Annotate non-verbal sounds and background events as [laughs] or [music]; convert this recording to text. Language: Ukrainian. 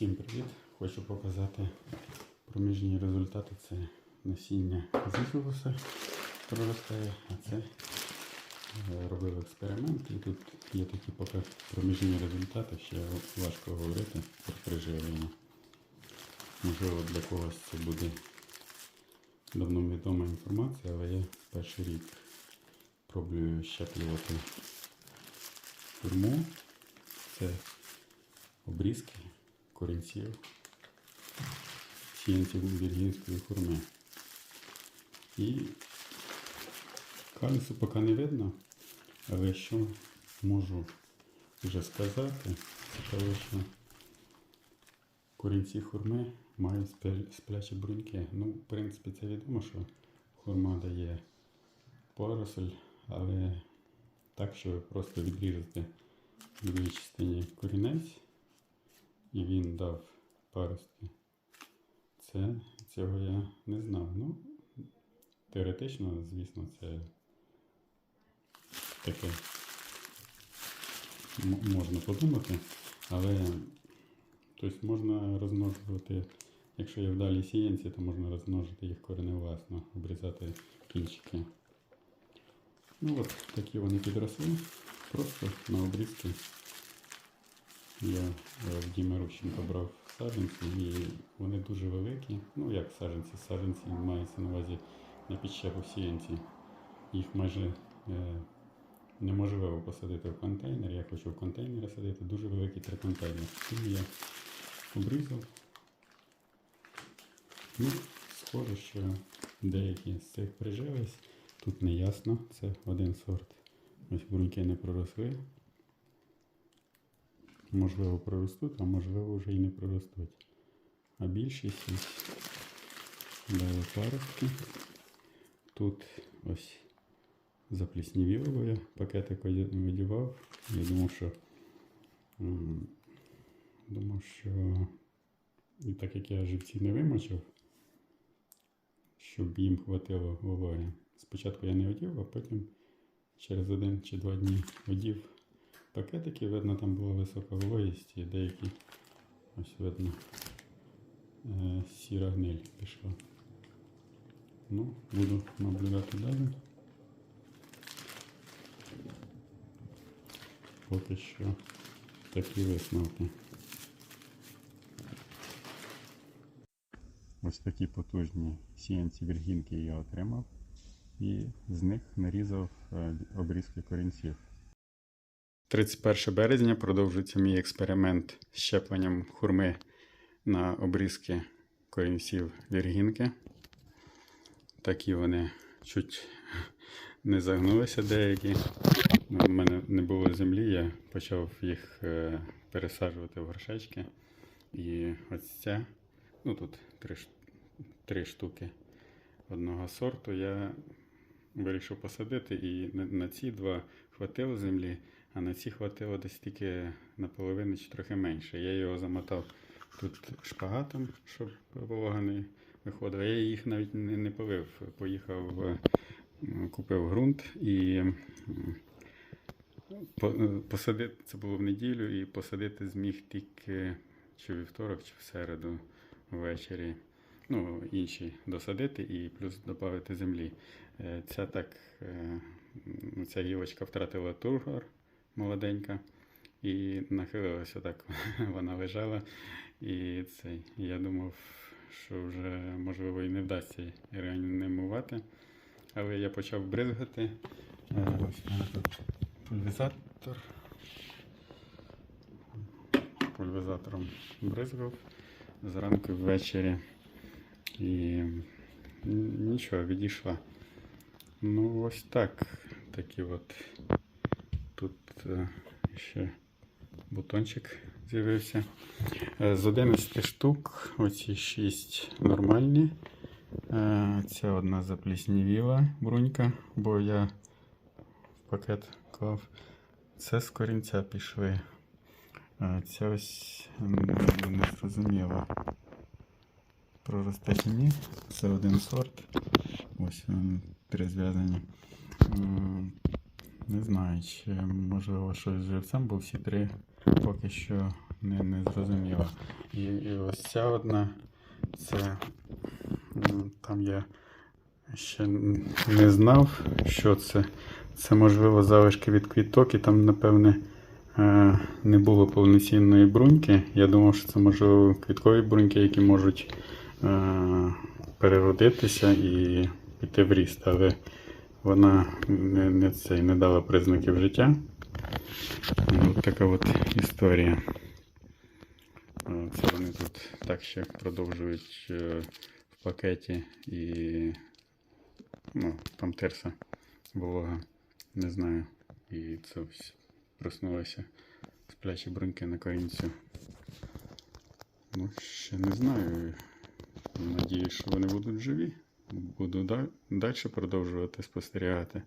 Всім привіт! Хочу показати проміжні результати. Це насіння зізулуса проростає, а це е, робив експеримент. І тут є такі поки проміжні результати, ще важко говорити про приживлення. Можливо, для когось це буде давно відома інформація, але я перший рік пробую щеплювати фірму. Це обрізки корінців сіянців віргінської форми. І калісу поки не видно, але що можу вже сказати, це те, що корінці хурми мають сплячі бруньки. Ну, в принципі, це відомо, що хурма дає поросль, але так, що просто відрізати в дві частині корінець і він дав паростки. Це цього я не знав. Ну, теоретично, звісно, це таке можна подумати, але тобто можна розмножувати, якщо є вдалі сіянці, то можна розмножити їх кореневласно, обрізати кінчики. Ну от такі вони підросли, просто на обрізки. Я е, в Діми Рущенко брав саджанці і вони дуже великі. Ну як саджанці, саджанці мається на увазі на підщепу сіянці. Їх майже е, неможливо посадити в контейнер. Я хочу в контейнері садити дуже великі три контейнери. Тому я обрізав. Ну, схоже, що деякі з цих прижились. Тут не ясно, це один сорт. Ось бруньки не проросли. Можливо, проростуть, а можливо вже і не проростуть. А більшість дали паростки. Тут ось запліснівіло, я пакетик видівав. Я думав, що думав, що і так як я живці не вимочив, щоб їм хватило вологи. Спочатку я не одів, а потім через один чи два дні одів пакетики, видно, там була висока вологість і деякі, ось видно, е, сіра гниль пішла. Ну, буду наблюдати далі. Поки що такі висновки. Ось такі потужні сіянці віргінки я отримав і з них нарізав е, обрізки корінців. 31 березня продовжується мій експеримент з щепленням хурми на обрізки корінців віргінки. Такі вони чуть не загнулися деякі. У мене не було землі, я почав їх е, пересаджувати в горшечки. І ось ця, ну тут три, три штуки одного сорту я вирішив посадити, і на, на ці два хватило землі, а на ці хватило десь тільки наполовину чи трохи менше. Я його замотав тут шпагатом, щоб волога не виходила. Я їх навіть не, не полив. Поїхав, е, купив ґрунт і е, посадити, це було в неділю, і посадити зміг тільки чи вівторок, чи в середу ввечері. Ну, інші досадити і плюс додати землі. Е, Ця так, ця гілочка втратила тургор молоденька і нахилилася так. [laughs] Вона лежала. І цей, я думав, що вже можливо і не вдасться реанімувати. Але я почав бризгати. Е, Ось тут пульверизатор. Пульверизатором бризгав зранку ввечері. І нічого, відійшла. Ну, ось так. Такі от. Тут е, ще бутончик з'явився. Е, З 11 штук, оці 6 нормальні. Е, Ця одна запліснівіла брунька, бо я в пакет клав. Це з корінця пішли. Е, Ця ось не зрозуміла. Проросте чи ні. Це один сорт. Ось вони три зв'язані. М, Не знаю, чи можливо щось з живцем, бо всі три поки що не, не зрозуміло. І, і ось ця одна, це там я ще не знав, що це. Це, можливо, залишки від квіток, і там, напевне, е, не було повноцінної бруньки. Я думав, що це, можливо, квіткові бруньки, які можуть е, переродитися і піти в ріст, але вона не, не, цей, не дала признаків життя. Ось така от історія. Е, Це вони тут так ще продовжують е, в пакеті і ну, там терса волога, не знаю. І це ось проснулися сплячі бруньки на корінцю. Ну, ще не знаю. Надіюсь, що вони будуть живі. Буду далі продовжувати спостерігати.